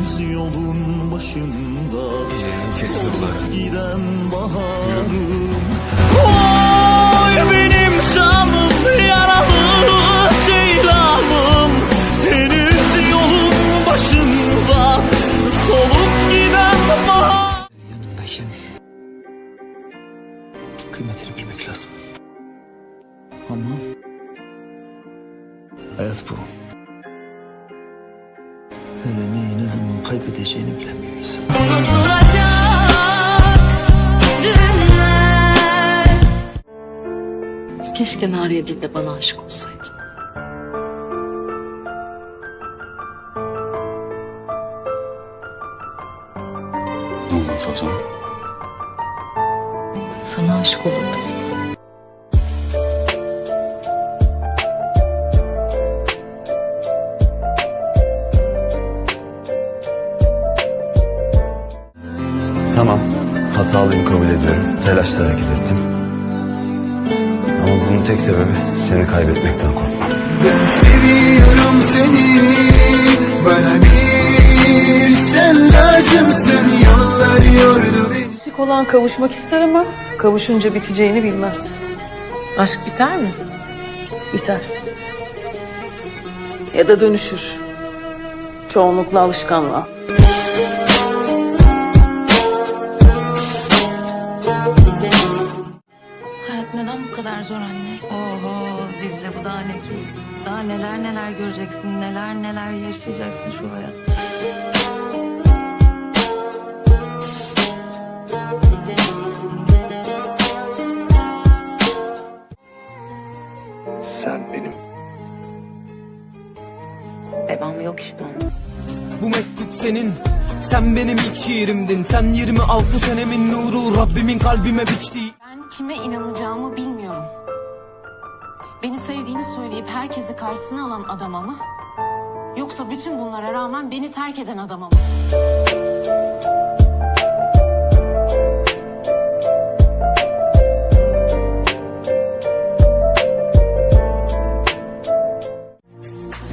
Henüz yolun başında yolları. giden baharım Oy benim canım yaralı ceylanım Henüz yolun başında solup giden bahar Yanındayken kıymetini bilmek lazım. Ama hayat bu. Önemli ne zaman kaybedeceğini bilemiyor insan. Keşke Nariye değil de bana aşık olsaydı. Ne olursa o zaman. Sana aşık olurdum. Hatalıyım kabul ediyorum. Telaşla hareket ettim. Ama bunun tek sebebi seni kaybetmekten korkmam. Ben seviyorum seni Bana bir sen lazımsın Yollar yordu beni Aşık olan kavuşmak ister ama kavuşunca biteceğini bilmez. Aşk biter mi? Biter. Ya da dönüşür. Çoğunlukla alışkanlığa. Kadar zor anne? Oho Dicle bu daha ne ki? Daha neler neler göreceksin, neler neler yaşayacaksın şu hayatta. Sen benim. Devamı yok işte onun. Bu mektup senin Sen benim ilk şiirimdin Sen 26 senemin nuru Rabbimin kalbime biçtiği kime inanacağımı bilmiyorum. Beni sevdiğini söyleyip herkesi karşısına alan adama mı? Yoksa bütün bunlara rağmen beni terk eden adama mı?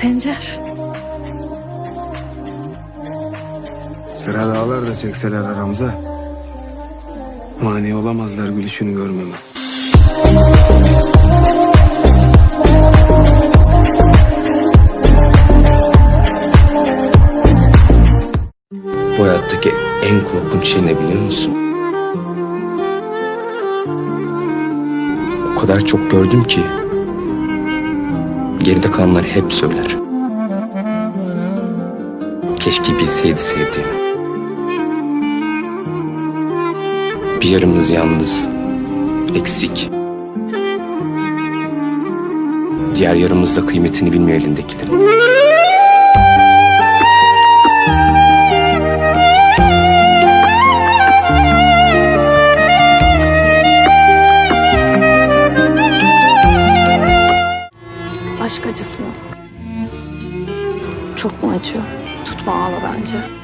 Sencer. Sıra dağlar da çekseler aramıza. Mani olamazlar gülüşünü görmeme. Bu hayattaki en korkunç şey ne biliyor musun? O kadar çok gördüm ki geride kalanları hep söyler. Keşke bilseydi sevdiğimi. Bir yarımız yalnız, eksik. Diğer yarımız da kıymetini bilmiyor elindekilerin. Aşk acısı mı? Çok mu acıyor? Tutma ağla bence.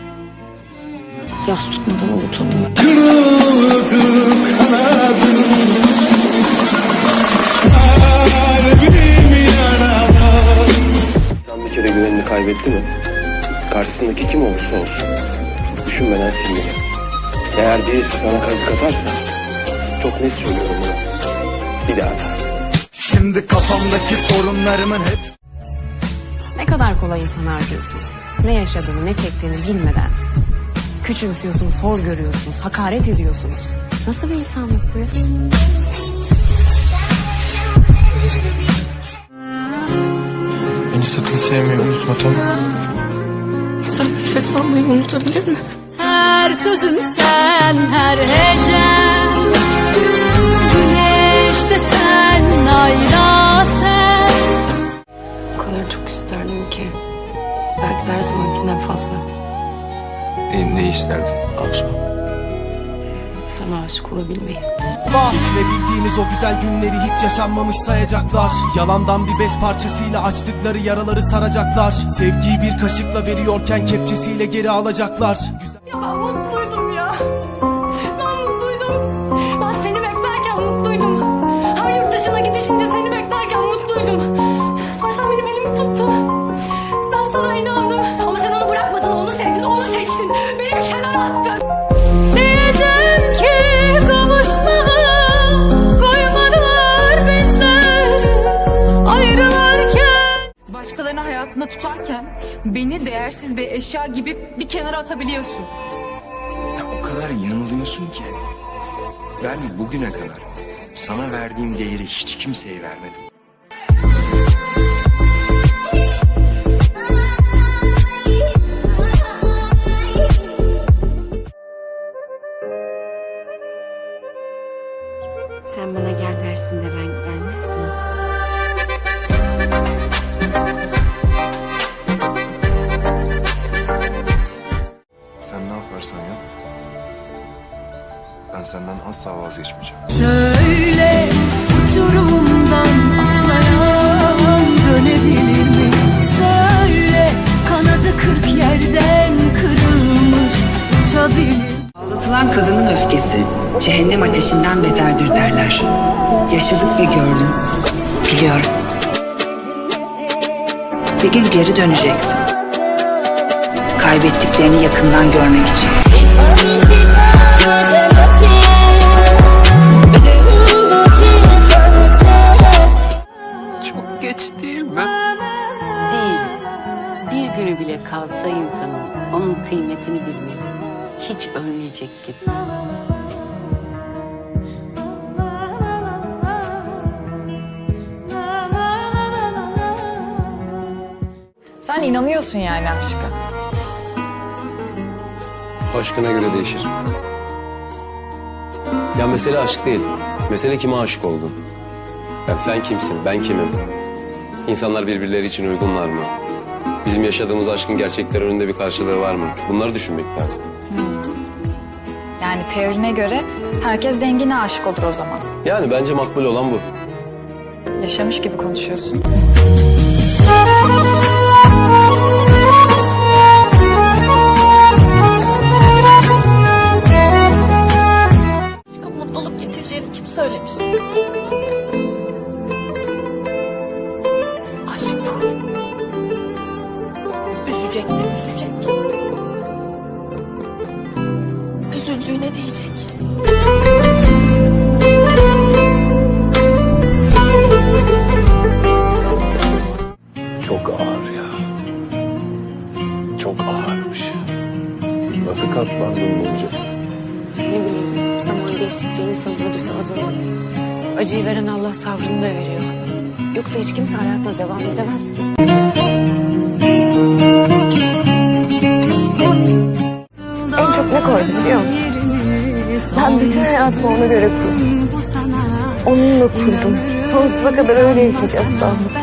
Yas tutmadan unutulmuyor. İnsan bir kere güvenini kaybetti mi? Karşısındaki kim olursa olsun düşünmeden silmeli. Eğer birisi sana kazık atarsa çok net söylüyorum bunu. Bir daha. Şimdi kafamdaki sorunlarımın hep Ne kadar kolay insan harcıyorsunuz. Ne yaşadığını, ne çektiğini bilmeden. Küçümsüyorsunuz, hor görüyorsunuz, hakaret ediyorsunuz. Nasıl bir insanlık bu ya? Beni sakın sevmeyi unutma tamam İnsan nefes almayı unutabilir mi? Her sözüm sen, her hecem. Güneşte sen, ayda sen. O kadar çok isterdim ki. Belki de her zamankinden fazla. Ne, isterdin? Asuman? Sana aşık olabilmeyi. Hiç ne bildiğimiz o güzel günleri hiç yaşanmamış sayacaklar. Yalandan bir bez parçasıyla açtıkları yaraları saracaklar. Sevgiyi bir kaşıkla veriyorken kepçesiyle geri alacaklar. Güzel Ya ben başkalarını hayatında tutarken beni değersiz bir eşya gibi bir kenara atabiliyorsun. Ya o kadar yanılıyorsun ki. Ben bugüne kadar sana verdiğim değeri hiç kimseye vermedim. Asla vazgeçmeyeceğim. Söyle uçurumdan atlayan dönebilir mi? Söyle kanadı kırk yerden kırılmış uçabilir Aldatılan kadının öfkesi cehennem ateşinden beterdir derler. Yaşadık ve gördüm. Biliyorum. Bir gün geri döneceksin. Kaybettiklerini yakından görmek için. Sen inanıyorsun yani aşka. Aşkına göre değişir. Ya mesele aşk değil. Mesele kime aşık oldun. Yani sen kimsin, ben kimim? İnsanlar birbirleri için uygunlar mı? Bizim yaşadığımız aşkın gerçekler önünde bir karşılığı var mı? Bunları düşünmek lazım. Yani teorine göre herkes dengine aşık olur o zaman. Yani bence makbul olan bu. Yaşamış gibi konuşuyorsun. Kim söylemiş? Azalıyor. Acıyı veren Allah sabrını da veriyor. Yoksa hiç kimse hayatına devam edemez ki. En çok ne koydum biliyor musun? Ben bütün hayatımı ona göre kurdum. Onunla kurdum. Sonsuza kadar öyle yaşayacağız sandım.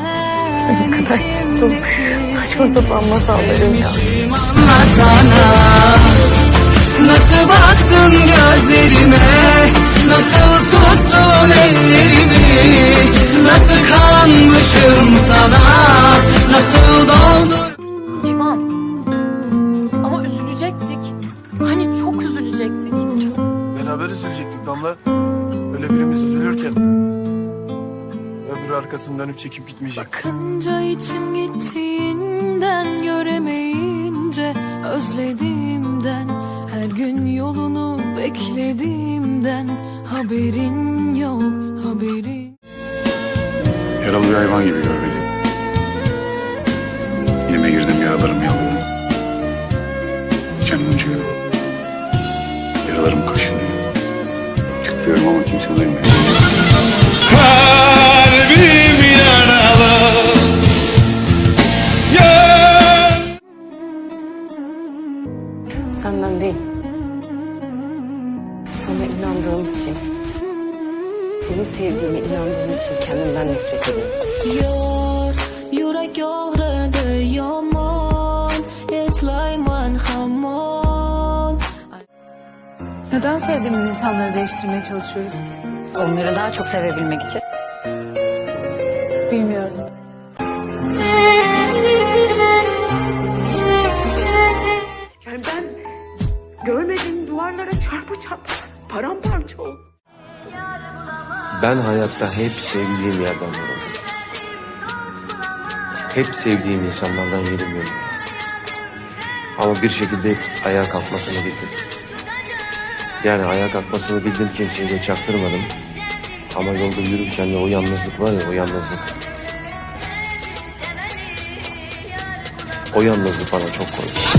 Ne kadar tuttum. Saçma sapan masallarım ya. Nasıl baktın gözlerime kanmışım sana Nasıl doldun Civan. Ama üzülecektik. Hani çok üzülecektik. Beraber üzülecektik Damla. Öyle birimiz üzülürken öbürü arkasını dönüp çekip gitmeyecek. Bakınca içim gittiğinden göremeyince özlediğimden her gün yolunu beklediğimden haberin yok haberin. Yaralı bir hayvan gibi gör beni. Elime girdim yaralarım yanıyor. Canım acıyor. Yaralarım kaşınıyor. Çıkıyorum ama kimse duymuyor. Kalbim yaralı Gel Senden değil. Sana inandığım için. Seni sevdiğime inandığım için kendimden nefret ediyorum. Yor, yürek yoğradı yaman Eslayman hamon Neden sevdiğimiz insanları değiştirmeye çalışıyoruz ki? Onları daha çok sevebilmek için. Bilmiyorum. Ben hayatta hep sevdiğim yerden vuruldım. Hep sevdiğim insanlardan yedim. Ama bir şekilde ayağa kalkmasını bildim. Yani ayağa kalkmasını bildim kimseye de çaktırmadım. Ama yolda yürürken de o yalnızlık var ya o yalnızlık. O yalnızlık bana çok koydu.